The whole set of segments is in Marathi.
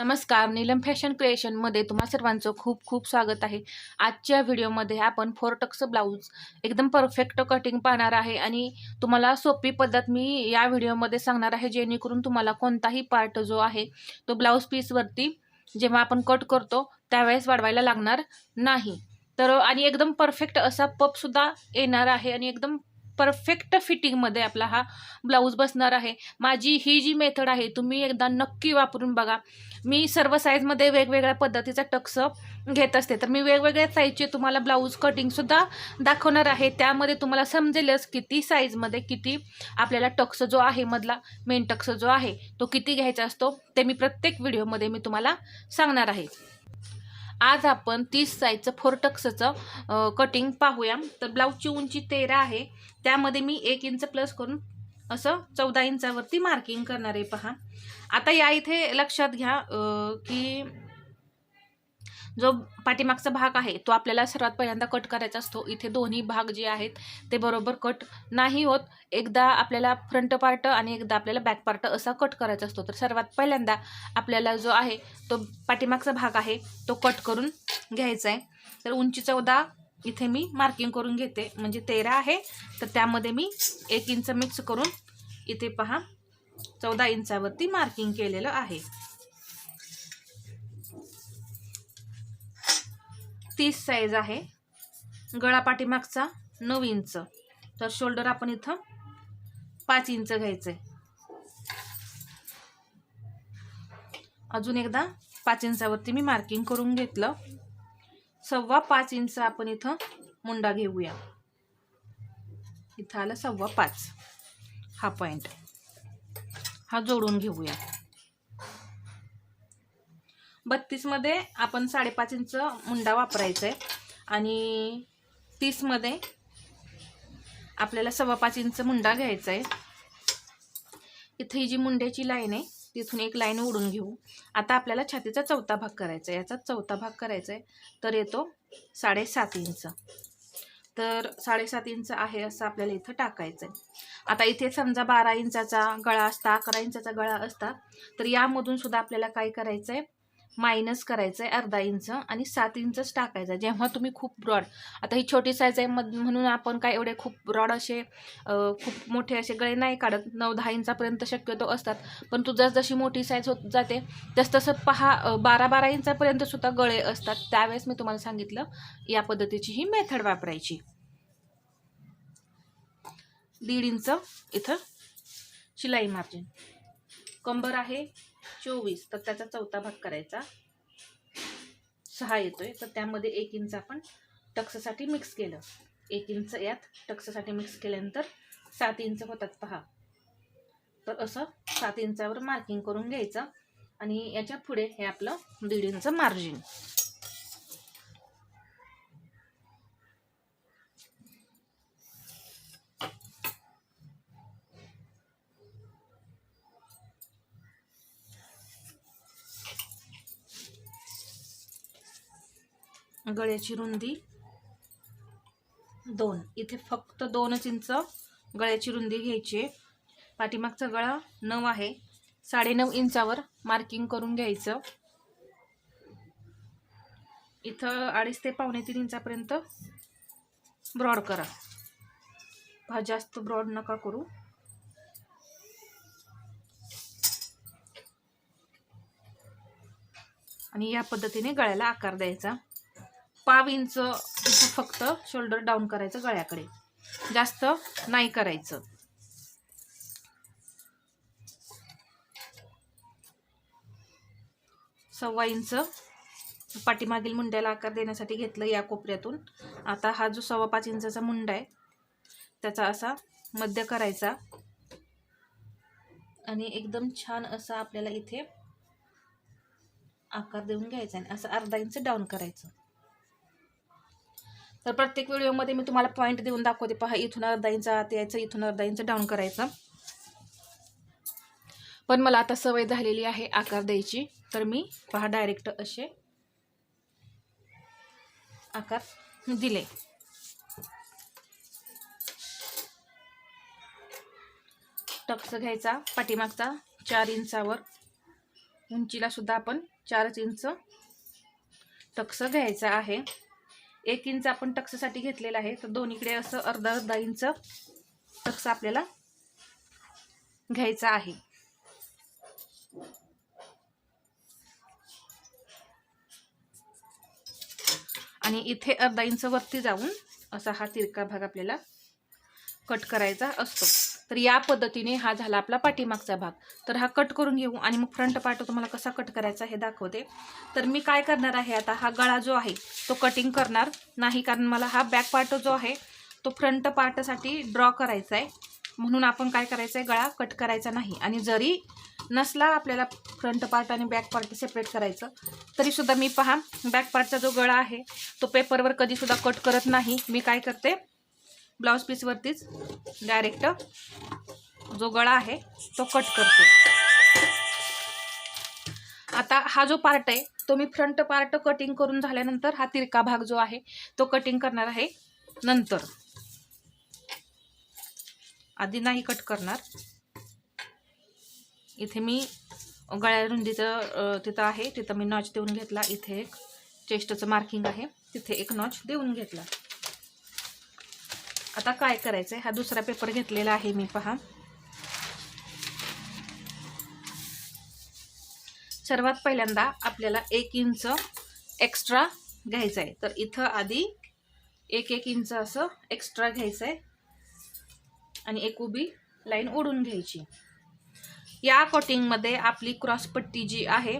नमस्कार नीलम फॅशन क्रिएशनमध्ये तुम्हा सर्वांचं खूप खूप स्वागत आहे. आजच्या व्हिडिओमध्ये आपण फोर टक्स ब्लाऊज एकदम परफेक्ट कटिंग पाहणार आहे आणि तुम्हाला सोपी पद्धत मी या व्हिडिओमध्ये सांगणार आहे जेणेकरून तुम्हाला कोणताही पार्ट जो आहे तो ब्लाऊज पीसवरती जेव्हा आपण कट करतो त्यावेळेस वाढवायला लागणार नाही. तर आणि एकदम परफेक्ट असा पपसुद्धा येणार आहे आणि एकदम परफेक्ट फिटिंगमध्ये आपला हा ब्लाऊज बसणार आहे. माझी ही जी मेथड आहे तुम्ही एकदा नक्की वापरून बघा. मी सर्व साईजमध्ये वेगवेगळ्या पद्धतीचा टक्स घेत असते. तर मी वेगवेगळ्या साईजचे तुम्हाला ब्लाऊज कटिंगसुद्धा दाखवणार आहे. त्यामध्ये तुम्हाला समजेलच किती साईजमध्ये किती आपल्याला टक्स जो आहे मधला मेन टक्स जो आहे तो किती घ्यायचा असतो ते मी प्रत्येक व्हिडिओमध्ये मी तुम्हाला सांगणार आहे. आज आपण तीस साईजचं फोर टक्सचं कटिंग पाहूया. तर ब्लाऊजची उंची तेरा आहे. त्यामध्ये मी एक इंच प्लस करून असं चौदा इंचावरती मार्किंग करणार आहे पहा. आता या इथे लक्षात घ्या की जो पाठीमागचा भाग आहे तो आपल्याला सर्वात पहिल्यांदा कट करायचा असतो. इथे दोन्ही भाग जे आहेत ते बरोबर कट नाही होत. एकदा आपल्याला फ्रंट पार्ट आणि एकदा आपल्याला बॅक पार्ट असा कट करायचा असतो. तर सर्वात पहिल्यांदा आपल्याला जो आहे तो पाठीमागचा भाग आहे तो कट करून घ्यायचा आहे. तर उंची चौदा इथे मी मार्किंग करून घेते. म्हणजे तेरा आहे तर त्यामध्ये मी एक इंच मिक्स करून इथे पहा चौदा इंचावरती मार्किंग केलेलं आहे. तीस साईज आहे. गळा पाठीमागचा नऊ इंच तर शोल्डर आपण इथं पाच इंच घ्यायचंय. अजून एकदा पाच इंचावरती मी मार्किंग करून घेतलं. सव्वा पाच इंच आपण इथं मुंडा घेऊया. इथं आलं सव्वा पाच. हा पॉइंट हा जोडून घेऊया. बत्तीसमध्ये आपण साडेपाच इंच मुंडा वापरायचा आहे आणि तीसमध्ये आपल्याला सव्वा पाच इंच मुंडा घ्यायचा आहे इथे ही जी मुंड्याची लाईन आहे तिथून एक लाईन ओढून घेऊ. आता आपल्याला छातीचा चौथा भाग करायचा आहे याचा चौथा भाग करायचा आहे तर येतो साडेसात इंच. तर साडेसात इंच आहे असं आपल्याला इथं टाकायचं आहे आता इथे समजा बारा इंचाचा गळा असता अकरा इंचाचा गळा असता तर यामधून सुद्धा आपल्याला काय करायचं आहे मायनस करायचं आहे अर्धा इंच आणि सात इंचच टाकायचं. आहे जेव्हा तुम्ही खूप ब्रॉड आता ही छोटी साईज आहे मध म्हणून आपण काय एवढे खूप ब्रॉड असे खूप मोठे असे गळे नाही काढत. नऊ दहा इंचापर्यंत शक्यतो असतात. पण तू जसजशी मोठी साईज होत जाते तस तसं पहा बारा बारा इंचापर्यंत सुद्धा गळे असतात. त्यावेळेस मी तुम्हाला सांगितलं या पद्धतीची ही मेथड वापरायची. दीड इंच इथं शिलाई मार्जिन कंबर आहे चोवीस तर त्याचा चौथा भाग करायचा. सहा येतोय तर त्यामध्ये एक इंच आपण टक्ससाठी मिक्स केलं. एक इंच यात टक्ससाठी मिक्स केल्यानंतर सात इंच होतात पहा. तर असं सात इंचावर मार्किंग करून घ्यायचं आणि याच्यापुढे हे आपलं दीड इंच मार्जिन गळ्याची रुंदी दोन. इथे फक्त दोनच इंच गळ्याची रुंदी घ्यायची आहे. पाठीमागचा गळा नऊ आहे. साडेनऊ इंचावर मार्किंग करून घ्यायचं. इथं अडीच ते पावणे तीन इंचापर्यंत ब्रॉड करा. हा जास्त ब्रॉड नका करू. आणि या पद्धतीने गळ्याला आकार द्यायचा. पाव इंच इथं फक्त शोल्डर डाऊन करायचं गळ्याकडे. जास्त नाही करायचं. सव्वा इंच पाठीमागील मुंड्याला आकार देण्यासाठी घेतलं या कोपऱ्यातून. आता हा जो सव्वा पाच इंचाचा मुंडा आहे त्याचा असा मध्य करायचा. आणि एकदम छान असा आपल्याला इथे आकार देऊन घ्यायचा आणि असं अर्धा इंच डाऊन करायचं. तर प्रत्येक व्हिडिओमध्ये मी तुम्हाला पॉईंट देऊन दाखवते. पहा इथून अर्धा इंच आत यायचं इथून अर्धा इंच डाऊन करायचं. पण मला आता सवय झालेली आहे आकार द्यायची. तर मी पहा डायरेक्ट असे आकार दिले. टक्स घ्यायचा पाठीमागचा चार इंचावर. उंचीला सुद्धा आपण चारच इंच टक्स घ्यायचा आहे. एक इंच आपण टक्ससाठी घेतलेला आहे. तर दोन्हीकडे असं अर्धा अर्धा इंच टक्स आपल्याला घ्यायचा आहे. आणि इथे अर्धा इंच वरती जाऊन असा हा तिरका भाग आपल्याला कट करायचा असतो. तर या पद्धतीने हा झाला आपला पाठीमागचा भाग. तर हा कट करून घेऊ आणि मग फ्रंट पार्ट तुम्हाला कसा कट करायचा हे दाखवते. तर मी काय करणार आहे आता हा गळा जो आहे तो कटिंग करणार नाही कारण मला हा बॅक पार्ट जो आहे तो फ्रंट पार्टसाठी ड्रॉ करायचा आहे. म्हणून आपण काय करायचं आहे गळा कट करायचा नाही. आणि जरी नसला आपल्याला फ्रंट पार्ट आणि बॅक पार्ट सेपरेट करायचं तरीसुद्धा मी पहा बॅक पार्टचा जो गळा आहे तो पेपरवर कधीसुद्धा कट करत नाही. मी काय करते ब्लाऊज पीसवरतीच डायरेक्ट जो गळा आहे तो कट करते. आता हा जो पार्ट आहे तो मी फ्रंट पार्ट कटिंग करून झाल्यानंतर हा तिरका भाग जो आहे तो कटिंग करणार आहे नंतर. आधी नाही कट करणार. इथे मी गळ्या रुंदीचं तिथं आहे तिथं मी नॉच देऊन घेतला. इथे एक चेस्टचं मार्किंग आहे. तिथे एक नॉच देऊन घेतला. आता काय करायचं आहे हा दुसरा पेपर घेतलेला आहे मी पहा. सर्वात पहिल्यांदा आपल्याला एक इंच एक्स्ट्रा घ्यायचं आहे तर इथं आधी एक एक इंच असं एक्स्ट्रा घ्यायचं आहे आणि एक उभी लाईन ओढून घ्यायची. या कटिंगमध्ये आपली क्रॉसपट्टी जी आहे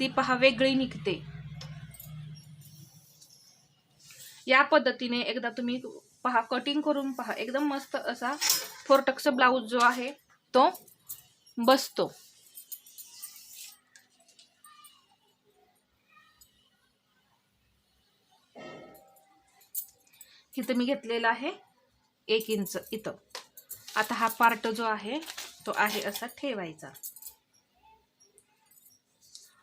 ती पहा वेगळी निघते. या पद्धतीने एकदा तुम्ही पहा कटिंग करून पहा. एकदम मस्त असा फोरटक्स ब्लाऊज जो आहे तो बसतो. इथं मी घेतलेला आहे एक इंच इथं. आता हा पार्ट जो आहे तो आहे असा ठेवायचा.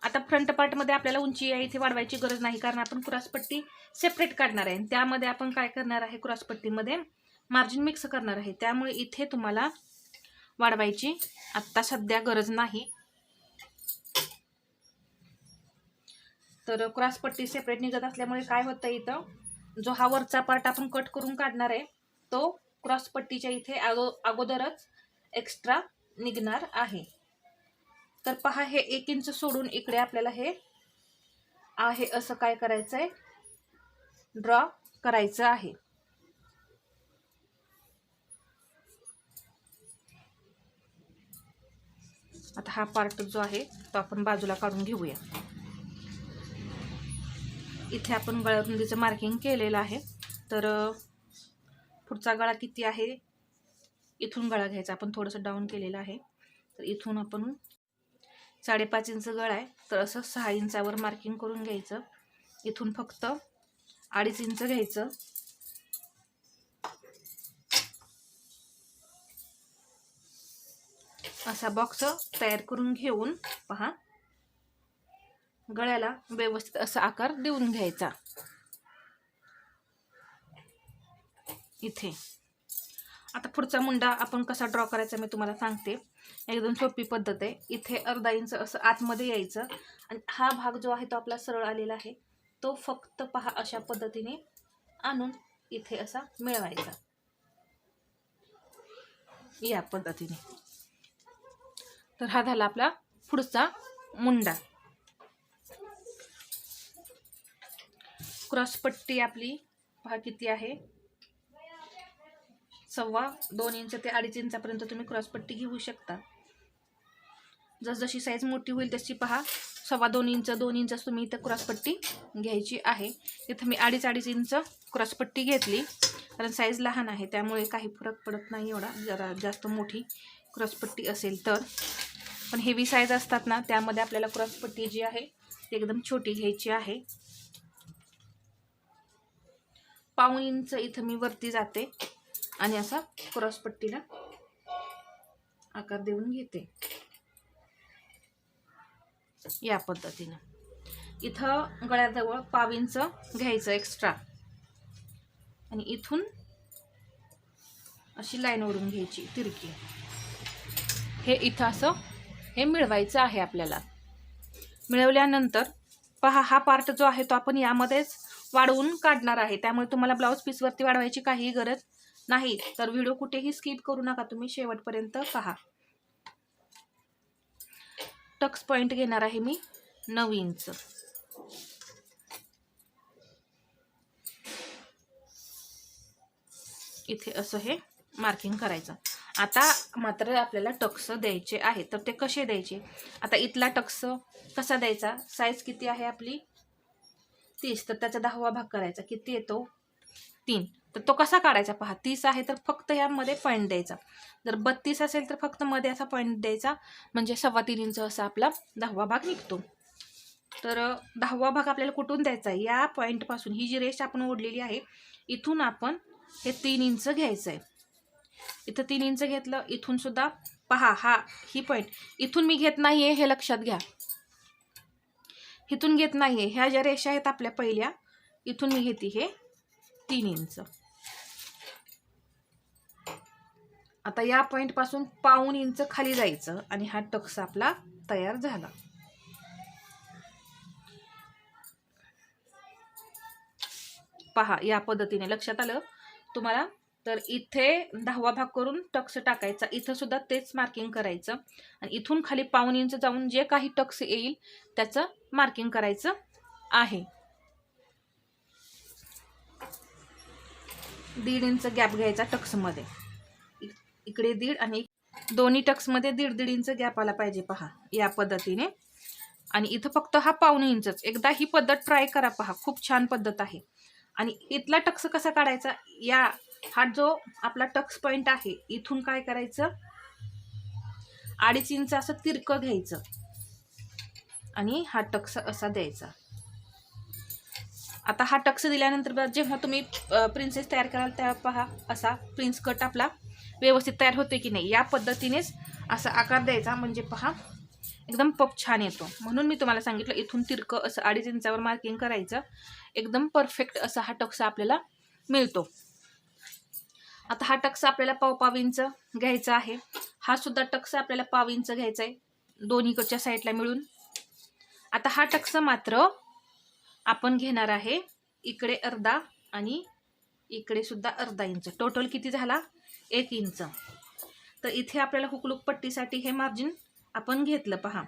आता फ्रंट पार्टमध्ये आपल्याला उंची आहे इथे वाढवायची गरज नाही कारण आपण क्रॉसपट्टी सेपरेट काढणार आहे. आणि त्यामध्ये आपण काय करणार आहे क्रॉसपट्टीमध्ये मार्जिन मिक्स करणार आहे. त्यामुळे इथे तुम्हाला वाढवायची आत्ता सध्या गरज नाही. तर क्रॉसपट्टी सेपरेट निघत असल्यामुळे काय होतं इथं? जो हा वरचा पार्ट आपण कट करून काढणार आहे तो क्रॉसपट्टीच्या इथे अगो अगोदरच एक्स्ट्रा निघणार आहे. तर पहा हे एक इंच सोडून इकडे आपल्याला हे आहे असं काय करायचं आहे ड्रॉ करायचं आहे. आता हा पार्ट जो आहे तो आपण बाजूला काढून घेऊया. इथे आपण गळ्यारुंदीचं मार्किंग केलेलं आहे. तर पुढचा गळा किती आहे? इथून गळा घ्यायचा. आपण थोडंसं डाऊन केलेला आहे. तर इथून आपण साडेपाच इंच गळ आहे. तर असं सहा इंचावर मार्किंग करून घ्यायचं. इथून फक्त अडीच इंच घ्यायचं. असा बॉक्स तयार करून घेऊन पहा. गळ्याला व्यवस्थित असा आकार देऊन घ्यायचा. इथे. आता पुढचा मुंडा आपण कसा ड्रॉ करायचा मी तुम्हाला सांगते. एकदम सोपी पद्धत आहे. इथे अर्धा इंच असं आतमध्ये यायचं. आणि हा भाग जो आहे तो आपला सरळ आलेला आहे. तो फक्त पहा अशा पद्धतीने आणून इथे असा मिळवायचा. या पद्धतीने. तर हा झाला आपला पुढचा मुंडा. क्रॉसपट्टी आपली पहा किती आहे? सव्वा दोन इंच ते अडीच इंचापर्यंत तुम्ही क्रॉसपट्टी घेऊ शकता. जसजशी साईज मोठी होईल तशी पहा. सव्वा दोन इंच दोन इंच तुम्ही इथं क्रॉसपट्टी घ्यायची आहे. इथं मी अडीच अडीच इंच क्रॉसपट्टी घेतली. कारण साईज लहान आहे त्यामुळे काही फरक पडत नाही एवढा. जरा जास्त मोठी क्रॉसपट्टी असेल तर. पण हेवी साईज असतात ना त्यामध्ये आपल्याला क्रॉसपट्टी जी आहे ती एकदम छोटी घ्यायची आहे. पाऊन इंच इथं मी वरती जाते. आणि असा क्रॉसपट्टीला आकार देऊन घेते. या पद्धतीनं. इथं गळ्याजवळ पाव घ्यायचं एक्स्ट्रा आणि इथून अशी लाईन ओढून घ्यायची तिरकी. हे इथं असं हे मिळवायचं आहे आपल्याला. मिळवल्यानंतर पहा हा पार्ट जो आहे तो आपण यामध्येच वाढवून काढणार आहे. त्यामुळे तुम्हाला ब्लाऊज पीसवरती वाढवायची काहीही गरज नाही तर व्हिडिओ कुठेही स्किप करू नका. तुम्ही शेवटपर्यंत पहा. टक्स पॉईंट घेणार आहे मी नऊ इंच इथे असं हे मार्किंग करायचं. आता मात्र आपल्याला टक्स द्यायचे आहे. तर ते कसे द्यायचे? आता इथला टक्स कसा द्यायचा? साईज किती आहे आपली? तीस. तर त्याचा दहावा भाग करायचा. किती येतो तीन. तर तो कसा काढायचा? पहा तीस आहे तर फक्त ह्यामध्ये पॉईंट द्यायचा. जर बत्तीस असेल तर फक्त मध्ये असा पॉईंट द्यायचा. म्हणजे सव्वा तीन इंच असा आपला दहावा भाग निघतो. तर दहावा भाग आपल्याला कुठून द्यायचा? आहे या पॉईंटपासून ही जी रेष आपण ओढलेली आहे इथून आपण हे तीन इंच घ्यायचं आहे इथं तीन इंच घेतलं इथून सुद्धा पहा हा ही पॉईंट इथून मी घेत नाही आहे हे लक्षात घ्या. इथून घेत नाही आहे ह्या ज्या रेषा आहेत आपल्या पहिल्या इथून मी घेते हे तीन इंच. आता या पॉईंटपासून पाऊन इंच खाली जायचं आणि हा टक्स आपला तयार झाला. पहा या पद्धतीने लक्षात आलं? तुम्हाला? तर इथे दहावा भाग करून टक्स टाकायचा. इथं सुद्धा तेच मार्किंग करायचं. आणि इथून खाली पाऊन इंच जाऊन जे काही टक्स येईल त्याचं मार्किंग करायचं आहे. दीड इंच गॅप घ्यायचा टक्समध्ये. इकडे दीड आणि दोन्ही टक्समध्ये दीड दीड इंच गॅप आला पाहिजे पहा या पद्धतीने. आणि इथं फक्त हा पाऊण इंचच. एकदा ही पद्धत ट्राय करा पहा खूप छान पद्धत आहे. आणि इथला टक्स कसा काढायचा? या हा जो आपला टक्स पॉईंट आहे इथून काय करायचं? अडीच इंच असं तिरकं घ्यायचं. आणि हा टक्स असा द्यायचा. आता हा टक्स दिल्यानंतर जेव्हा तुम्ही प्रिन्सेस तयार कराल तेव्हा पहा असा प्रिन्स कट आपला व्यवस्थित तयार होते की नाही? या पद्धतीनेच असा आकार द्यायचा. म्हणजे पहा एकदम पप छान येतो. म्हणून मी तुम्हाला सांगितलं इथून तिरकं असं अडीच इंचावर मार्किंग करायचं. एकदम परफेक्ट असा हा टक्स आपल्याला मिळतो. आता हा टक्सा आपल्याला पाव पाव इंच घ्यायचा आहे. हा सुद्धा टक्स आपल्याला पाव इंच घ्यायचा आहे दोन्हीकडच्या साईडला मिळून. आता हा टक्सा मात्र आपण घेणार आहे इकडे अर्धा आणि इकडे सुद्धा अर्धा इंच. टोटल किती झाला? एक इंच. तर इथे आपल्याला हुकलूक पट्टीसाठी हे मार्जिन आपण घेतलं पहा.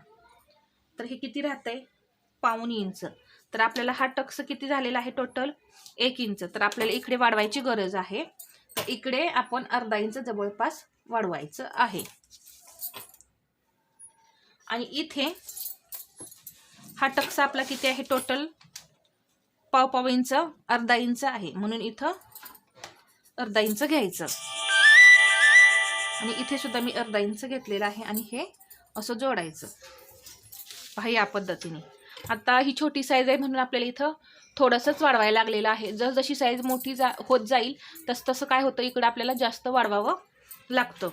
तर हे किती राहत आहे पाऊन इंच. तर आपल्याला हा टक्स किती झालेला आहे टोटल एक इंच. तर आपल्याला इकडे वाढवायची गरज आहे. तर इकडे आपण अर्धा इंच जवळपास वाढवायचं आहे. आणि इथे हा टक्स आपला किती आहे? टोटल पाव पाव इंच अर्धा इंच आहे. म्हणून इथं अर्धा इंच घ्यायचं. आणि इथे सुद्धा मी अर्धा इंच घेतलेलं आहे आणि हे असं जोडायचं. पहा या पद्धतीने. आता ही छोटी साईज आहे म्हणून आपल्याला इथं थोडंसंच वाढवायला लागलेलं आहे. जसजशी साईज मोठी जा होत जाईल तस तसं काय होतं इकडं आपल्याला जास्त वाढवावं लागतं.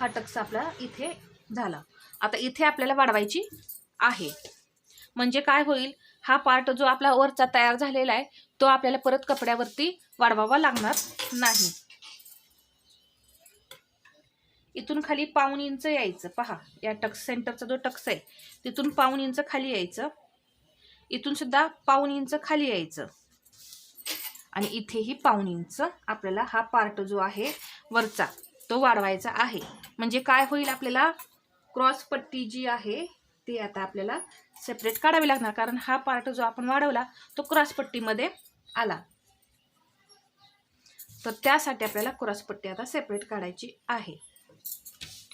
हा टक्स आपला इथे झाला. आता इथे आपल्याला वाढवायची आहे. म्हणजे काय होईल हा पार्ट जो आपला वरचा तयार झालेला आहे तो आपल्याला परत कपड्यावरती वाढवावा लागणार नाही. इथून खाली पाऊन इंच यायचं. पहा या टक्स सेंटरचा जो टक्स आहे तिथून पाऊन इंच खाली यायचं. इथून सुद्धा पाऊन इंच खाली यायचं. आणि इथेही पाऊन इंच आपल्याला हा पार्ट जो आहे वरचा तो वाढवायचा आहे. म्हणजे काय होईल आपल्याला? क्रॉस पट्टी जी आहे ती आता आपल्याला सेपरेट काढावी लागणार. कारण हा पार्ट जो आपण वाढवला तो क्रॉसपट्टीमध्ये आला. तर त्यासाठी आपल्याला क्रॉसपट्टी आता सेपरेट काढायची आहे.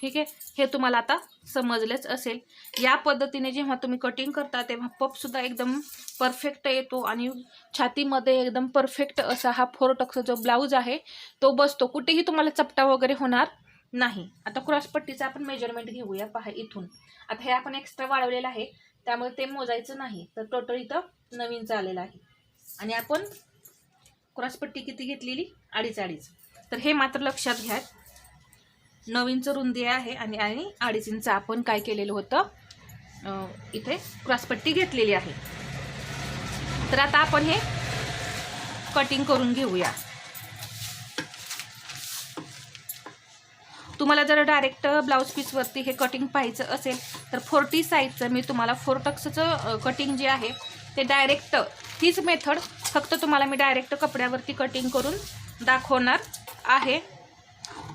ठीक आहे? हे तुम्हाला आता समजलेच असेल. या पद्धतीने जेव्हा तुम्ही कटिंग करता तेव्हा पपसुद्धा एकदम परफेक्ट येतो आणि छातीमध्ये एकदम परफेक्ट असा हा फोर टक्स जो ब्लाऊज आहे तो बसतो. कुठेही तुम्हाला चपटा वगैरे होणार नाही. आता क्रॉस पट्टीचं आपण मेजरमेंट घेऊया पहा इथून. आता हे आपण एक्स्ट्रा वाढवलेलं आहे त्यामुळे ते मोजायचं नाही. तर टोटल इथं नवीन चाललेलं आहे. आणि आपण क्रॉसपट्टी किती घेतलेली? अडीच अडीच. तर हे मात्र लक्षात घ्या. नऊ इंच रुंदी आहे आणि आणि अडीच इंच आपण काय केलेलं होतं इथे क्रॉसपट्टी घेतलेली आहे. तर आता आपण हे कटिंग करून घेऊया. तुम्हाला जर डायरेक्ट ब्लाऊज पीसवरती हे कटिंग पाहायचं असेल तर फोर्टी साईजचं मी तुम्हाला फोरटक्सचं कटिंग जे आहे ते डायरेक्ट हीच मेथड फक्त तुम्हाला मी डायरेक्ट कपड्यावरती कटिंग करून दाखवणार आहे.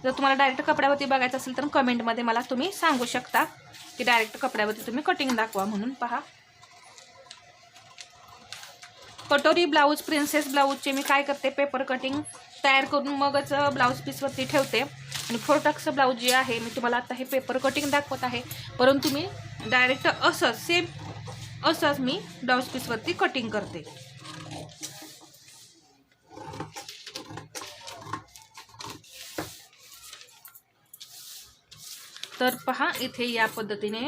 जर तुम्हाला डायरेक्ट कपड्यावरती बघायचं असेल तर कमेंटमध्ये मला तुम्ही सांगू शकता. की डायरेक्ट कपड्यावरती तुम्ही कटिंग दाखवा म्हणून. पहा. कटोरी ब्लाऊज प्रिन्सेस ब्लाऊजचे मी काय करते पेपर कटिंग तयार करून मगच ब्लाऊज पीसवरती ठेवते. आणि फोरटक्स ब्लाऊज जे आहे मी तुम्हाला आता हे पेपर कटिंग दाखवत आहे. परंतु मी डायरेक्ट असंच सेम असंच मी ब्लाऊज पीसवरती कटिंग करते. तर पहा इथे या पद्धतीने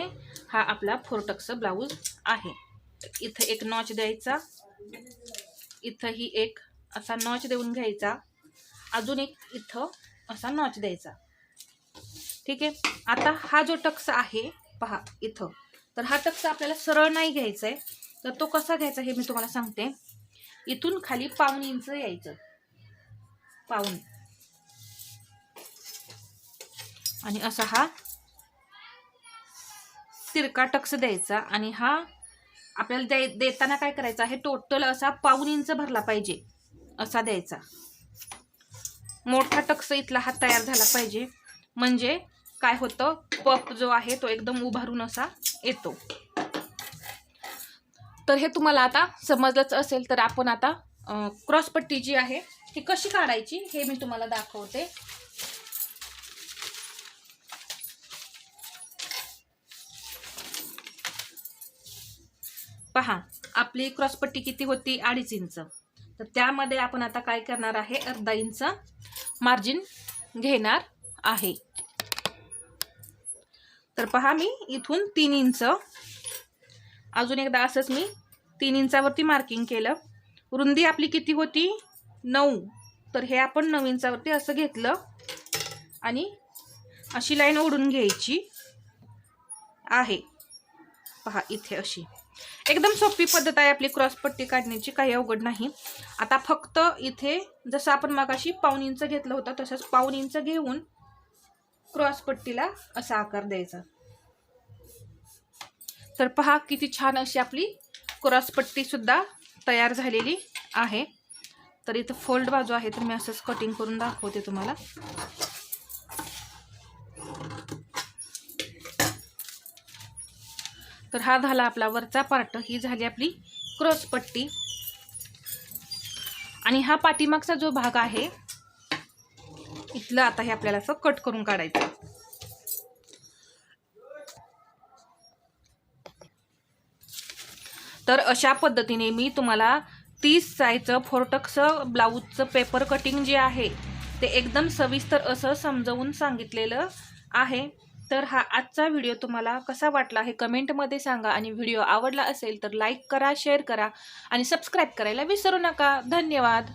हा आपला फोरटक्स ब्लाऊज आहे. इथं एक नॉच द्यायचा. इथंही एक असा नॉच देऊन घ्यायचा. अजून एक इथं असा नॉच द्यायचा. ठीक आहे? आता हा जो टक्स आहे पहा इथं. तर हा टक्स आपल्याला सरळ नाही घ्यायचा आहे तर तो कसा घ्यायचा हे मी तुम्हाला सांगते. इथून खाली पाऊन इंच यायचं. पाऊन. आणि असा हा तिरका टक्स द्यायचा आणि हा आपल्याला दे देताना काय करायचा आहे? टोटल असा पाऊन इंच भरला पाहिजे. असा द्यायचा. मोठा टक्स इथला हा तयार झाला पाहिजे. म्हणजे काय होतं? पप जो आहे तो एकदम उभारून असा येतो. तर हे तुम्हाला आता समजलंच असेल तर आपण आता क्रॉसपट्टी जी आहे ती कशी काढायची हे मी तुम्हाला दाखवते. पहा आपली क्रॉसपट्टी किती होती? अडीच इंच. तर त्यामध्ये आपण आता काय करणार आहे? अर्धा इंच मार्जिन घेणार आहे. तर पहा मी इथून तीन इंच. अजून एकदा असंच मी तीन इंचावरती मार्किंग केलं. रुंदी आपली किती होती? नऊ. तर हे आपण नऊ इंचावरती असं घेतलं. आणि अशी लाईन ओढून घ्यायची आहे. पहा इथे अशी. एकदम सोपी पद्धत आहे आपली क्रॉसपट्टी काढण्याची काही अवघड नाही. आता फक्त इथे जसं आपण मगाशी पाऊन इंच घेतलं होतं तसंच पाऊन इंच घेऊन क्रॉसपट्टीला असा आकार द्यायचा. तर पहा किती छान अशी आपली क्रॉसपट्टीसुद्धा तयार झालेली आहे. तर इथं फोल्ड बाजू आहे तर मी असंच कटिंग करून दाखवते तुम्हाला. तर हा झाला आपला वरचा पार्ट ही झाली आपली क्रॉस पट्टी. आणि हा पाठीमागचा जो भाग आहे इथलं आता हे आपल्याला असं कट करून काढायचं. तर अशा पद्धतीने मी तुम्हाला तीस सायचं फोर्टक्स ब्लाऊजचं पेपर कटिंग जे आहे ते एकदम सविस्तर असं समजवून सांगितलेलं आहे. तर हा आजचा व्हिडिओ तुम्हाला कसा वाटला हे कमेंटमध्ये सांगा. आणि व्हिडिओ आवडला असेल तर लाईक करा शेअर करा आणि सबस्क्राईब करायला विसरू नका. धन्यवाद.